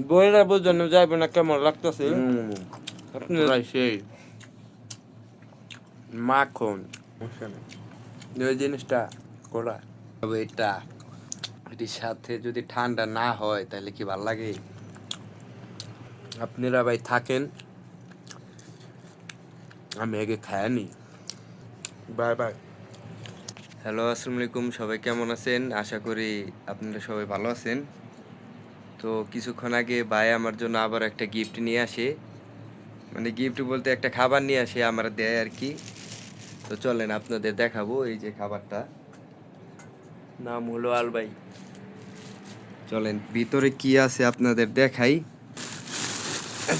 বোঝানো যাইবে না কেমন লাগতেছে? হুম। আপনি প্রায় সেই। মাখন। ওই জিনিসটা করা। তবে এটা এটির সাথে যদি ঠান্ডা না হয় তাহলে কি ভালো লাগে? আপনারা ভাই থাকেন। আমি আগে খায়ানি বাই বাই। হ্যালো আসসালামু আলাইকুম। সবাই কেমন আছেন? আশা করি আপনারা সবাই ভালো আছেন। তো কিছুক্ষণ আগে ভাই আমার জন্য আবার একটা গিফট নিয়ে আসে। মানে গিফট বলতে একটা খাবার নিয়ে আসে আমার দেয় আর কি। তো চলেন আপনাদের দেখাবো এই যে খাবারটা। নাম হলো আলবাই চলেন ভিতরে কি আছে আপনাদের দেখাই।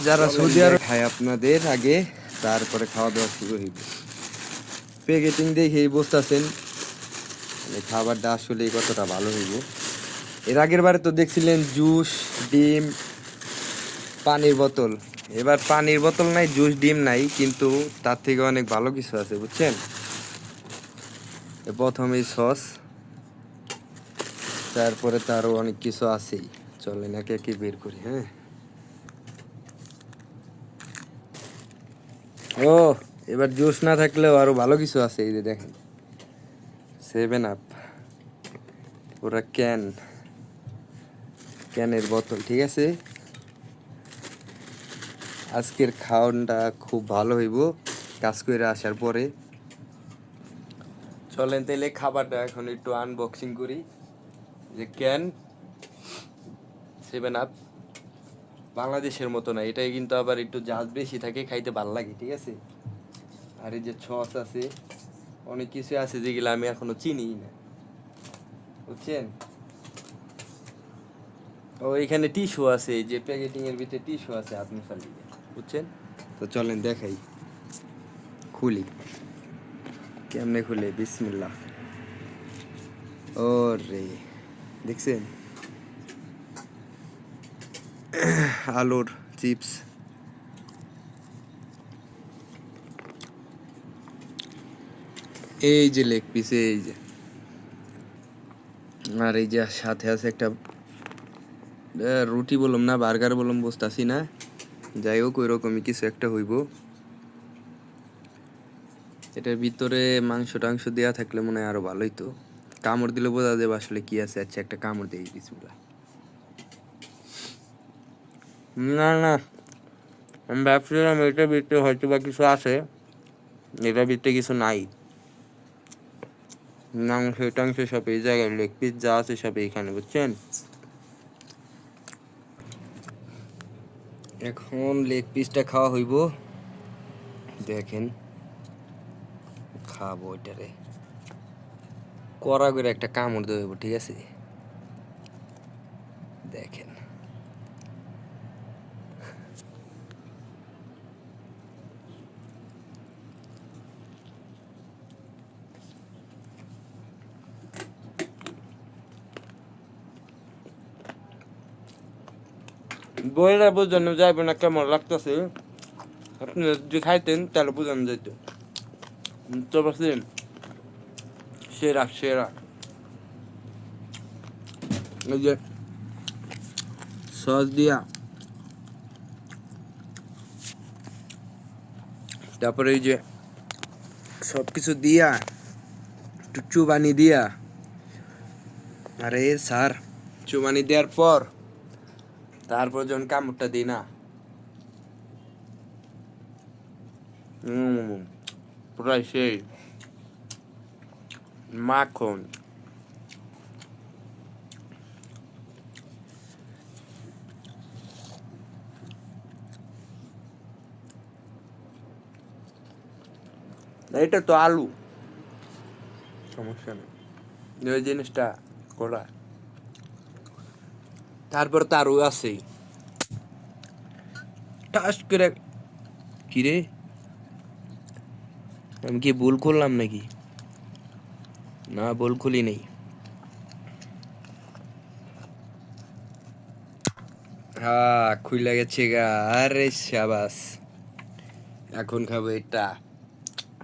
যারা সৌদি আরব খায় আপনাদের আগে তারপরে খাওয়া দাওয়া শুরু হইবে। প্যাকেটিং দেখেই বুঝতেছেন। মানে খাবারটা আসলে কতটা ভালো হইব। এর আগের বারে তো দেখছিলেন জুস, ডিম, পানির বোতল। এবার পানির বোতল নাই, জুস, ডিম নাই, কিন্তু তার থেকে অনেক ভালো কিছু আছে, বুঝছেন? প্রথমেই সস, তারপরে তো আরও অনেক কিছু আছেই। চলেন, একে একে বের করি হ্যাঁ? ও, এবার জুস না থাকলেও আরও ভালো কিছু আছে, এই যে দেখেন। সেভেন আপ পুরা ক্যান ক্যানের বোতল, ঠিক আছে? আজকের খাওয়ানটা খুব ভালো হইব, কাজ করে আসার পরে। চলেন তাইলে খাবারটা এখন একটু আনবক্সিং করি। যে ক্যান সেভেন আপ। বাংলাদেশের মতো না, এটাই কিন্তু আবার একটু জাহাজ বেশি থাকে, খাইতে ভালো লাগে, ঠিক আছে? আর এই যে ছস আছে, অনেক কিছু আছে যেগুলো আমি এখনও চিনি না। বুঝছেন? ও, এখানে টিস্যু আছে যে প্যাকেটিং এর ভিতরে টিস্যু আছে হাত মোছার লিগে বুঝছেন? তো চলেন দেখাই, খুলি। কেমনে খুলে? বিসমিল্লাহ। ও রে দেখছেন? আলুর চিপস। এই যে লেগ পিস, এই যে। আর এই যে সাথে আছে একটা রুটি বললাম না, বার্গার বললাম বুঝতেছি না। যাই হোক ওই রকমই কিছু একটা হইব। এটার ভিতরে মাংস টাংস দেওয়া থাকলে মনে হয় আরও ভালোই তো। কামড় দিলে বোঝা যাবে আসলে কি আছে। আচ্ছা একটা কামড় দিয়ে বিসমিল্লাহ। না না। আমি ভাবছিলাম এটার ভিতরে হয়তো বা কিছু আছে। এটার ভিতরে কিছু নাই। মাংস টাংস সব এই জায়গায়, লেগ পিস যা আছে সব এইখানে, বুঝছেন? এখন লেগ পিসটা খাওয়া হইব। দেখেন, খাব এটারে। করা করে একটা কামড় দেবো ঠিক আছে? দেখেন। বইরা বোঝানো যাইবে না কেমন লাগতেছে। আপনি যদি খাইতেন, তাহলে বোঝানো যেত তো পারছেন? সেরা সেরা। এই যে, সস দিয়া। তারপরে এই যে সব কিছু দিয়া, একটু চুবানি দিয়া। আরে, স্যার, চুবানি দেওয়ার পর তারপর যখন কামড়টা দিই না প্রায় সেই মাখন। এটা তো আলু। সমস্যা নেই। ওই জিনিসটা করা তারপর তো আরও আছেই। টাস করে কিরে আমি কি ভুল করলাম নাকি? না, ভুল খুলি নেই। হ্যাঁ খুইলা গেছে গা। আরে শাবাস এখন খাব এটা।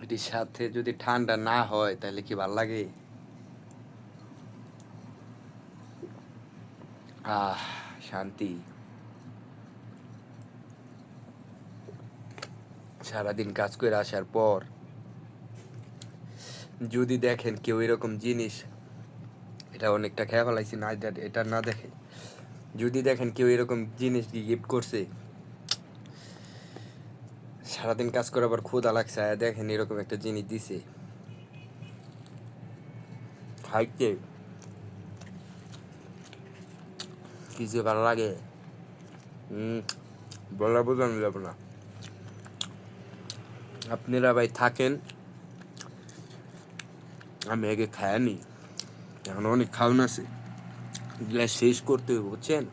এটির সাথে যদি ঠান্ডা না হয়, তাহলে কি ভালো লাগে? আহ শান্তি। সারাদিন কাজ করে আসার পর যদি দেখেন কেউ এরকম জিনিস, এটা অনেকটা খেয়াল আছে না, এটা না দেখে। যদি দেখেন কেউ এরকম জিনিস গিফট করছে, সারাদিন কাজ করে আবার ক্ষুদা লাগছে দেখেন এরকম একটা জিনিস দিছে। খাইতে কি যে ভালো লাগে? বলা বোঝানো যাবে না। আপনারা ভাই থাকেন। আমি আগে খায়ানি এখন অনেক খাওয়ান আছে। এগুলা শেষ করতে বুঝছেন?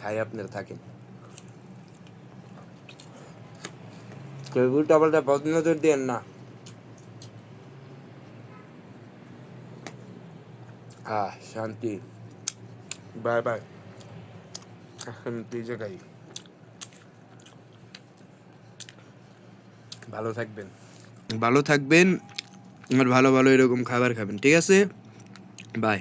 খাই আপনারা থাকেন। উল্টা পাল্টা বদনজর দেন না। আহ, শান্তি। Bye bye. ভালো থাকবেন। ভালো থাকবেন আর ভালো ভালো এরকম খাবার খাবেন ঠিক আছে? বাই